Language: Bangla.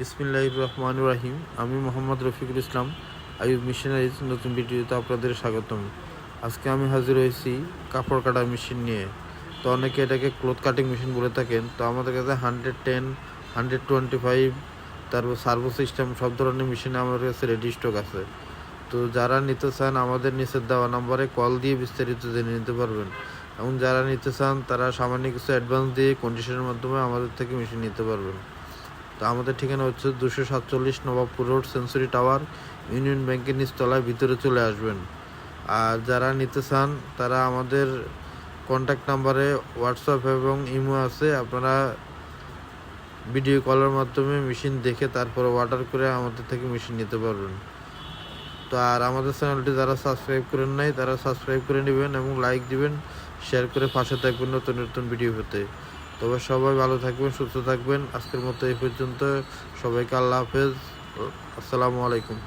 বিসমিল্লাহ রহমান রাহিম। আমি মোহাম্মদ রফিকুল ইসলাম আইব মিশনারিজ, নতুন ভিডিওতে আপনাদের স্বাগতম। আজকে আমি হাজির হয়েছি কাপড় কাটা মেশিন নিয়ে। তো অনেকে এটাকে ক্লোথ কাটিং মেশিন বলে থাকেন। তো আমাদের কাছে hundred ten hundred twenty five তারপর সার্ভো সিস্টেম সব ধরনের মেশিন আমাদের কাছে রেডি স্টক আছে। তো যারা নিতে চান আমাদের নিচের দেওয়া নম্বরে কল দিয়ে বিস্তারিত জেনে নিতে পারবেন। এবং যারা নিতে চান তারা সামান্য কিছু অ্যাডভান্স দিয়ে কন্ডিশনের মাধ্যমে আমাদের থেকে মেশিন নিতে পারবেন। তো আমাদের ঠিকানা হচ্ছে দুশো সাতচল্লিশ Nawabpur Road, Century Tower, Union ব্যাংকের নিচতলায়, ভিতরে চলে আসবেন। আর যারা নিতে চান, তারা আমাদের কন্ট্যাক্ট নাম্বারে হোয়াটসঅ্যাপ এবং ইমো আছে। আপনারা ভিডিও কলের মাধ্যমে মেশিন দেখে তারপর অর্ডার করে আমাদের থেকে মেশিন নিতে পারবেন। তো আর আমাদের চ্যানেলটি যারা সাবস্ক্রাইব করেন নাই, তারা সাবস্ক্রাইব করে নেবেন এবং লাইক দিবেন শেয়ার করে পাশে থাকবেন নতুন নতুন ভিডিও পেতে। তবে সবাই ভালো থাকবেন, সুস্থ থাকবেন। আজকের মতো এই পর্যন্ত। সবাইকে আল্লাহ হাফেজ। আসসালামু আলাইকুম।